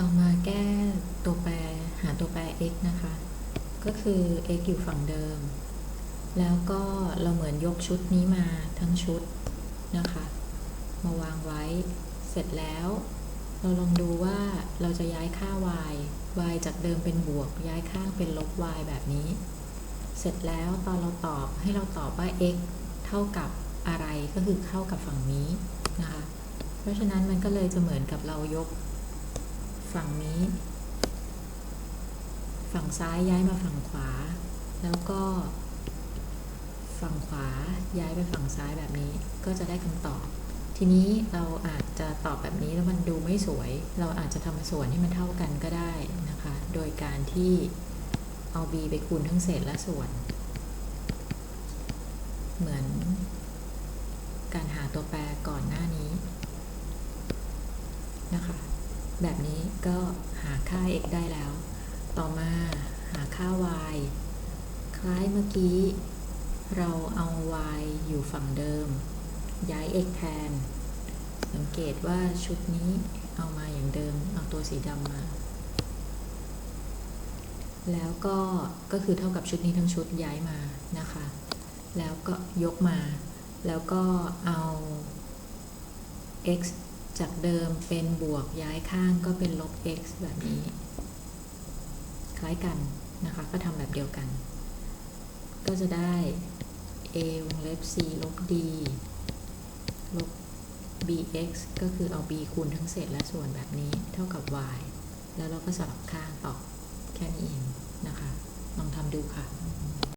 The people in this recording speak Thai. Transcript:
ต่อมาแก้ตัวแปรหาตัวแปร x นะคะ ก็คือ x อยู่ฝั่งเดิม แล้วก็เราเหมือนยกชุดนี้มาทั้งชุดนะคะ มาวางไว้เสร็จแล้ว เราลองดูว่าเราจะย้ายค่า y y จากเดิมเป็นบวก ย้ายข้างเป็นลบ y แบบนี้ เสร็จแล้วตอนเราตอบให้เราตอบว่า x เท่ากับอะไรก็คือเข้ากับฝั่งนี้นะคะ เพราะฉะนั้นมันก็เลยจะเหมือนกับเรายก ฝั่งนี้ ฝั่งซ้ายย้ายมาฝั่งขวา แล้วก็ ฝั่งขวาย้ายไปฝั่งซ้ายแบบนี้ก็จะได้คำตอบ ทีนี้เราอาจจะตอบแบบนี้แล้วมันดูไม่สวย เราอาจจะทำส่วนให้มันเท่ากันก็ได้นะคะ โดยการที่เอา b ไปคูณทั้งเศษและส่วน เหมือนการหาตัวแปรก่อนหน้านี้นะคะ แบบนี้ก็หาค่า x ได้แล้ว ต่อมาหาค่า y คล้ายเมื่อกี้ เราเอา y อยู่ฝั่งเดิม ย้าย x แทน สังเกตว่าชุดนี้เอามาอย่างเดิม เอาตัวสีดำมา แล้วก็ก็คือเท่ากับชุดนี้ทั้งชุดย้ายมานะคะ แล้วก็ยกมา แล้วก็เอา x จากเดิมเป็นบวกย้ายข้างก็เป็นลบ x แบบนี้ คล้ายกันนะคะ ก็ทำแบบเดียวกัน ก็จะได้ a วงเล็บ c ลบ d ลบ bx ก็คือเอา b คูณทั้งเศษและส่วนแบบนี้ เท่ากับ y แล้วเราก็สลับข้างออก